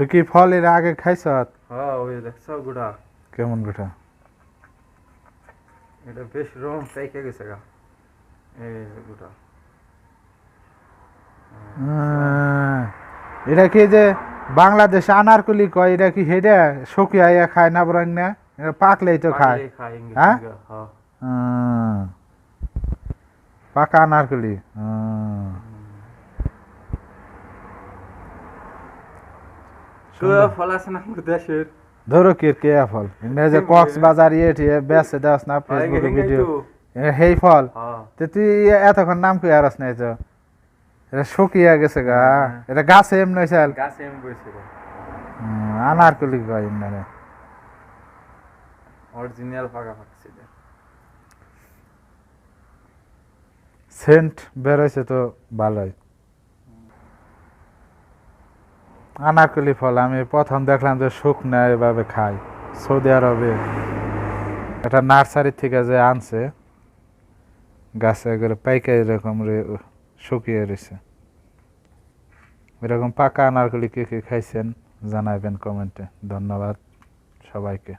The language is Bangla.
তুই কি ফল এর আগে খাইছ? হ্যাঁ ওই দেখছ গুড়া। কেমন গোটা এটা বেশ রং পেকে গেছে গা এই গুড়া। এটা কি যে বাংলাদেশ আনারকুলি কয় এটা কি হেডে শুকিয়ে খায় না বরং না? এটা পাকলেই তো খায়। হ্যাঁ? হ্যাঁ। পাকা আনারকুলি। আহ, ফল আছে না দেশের? ধরো কি কে ফল? যে কক্সবাজার ইয়ে বেসে না ফেসবুকে ভিডিও হেই ফল। তো তুই এতক্ষণ নাম কি আর নাই তো। এটা শুকিয়ে গেছে গা। হ্যাঁ। এটা গাছে এমনি হয়েছে গাছে এম আনারকুলি কয় এমনি অরিজিনাল পাকা পাকছে সেন্ট বেরোইছে তো ভালোই। আনারকলি ফল, আমি প্রথম দেখলাম যে শুকনা এভাবে খাই সৌদি আরবে এটা নার্সারি থেকে যে আনছে, গাছে এগুলো পাইকা এরকম শুকিয়ে রয়েছে। এরকম পাকা আনারকলি কে কে খাইছেন জানাবেন কমেন্টে। ধন্যবাদ সবাইকে।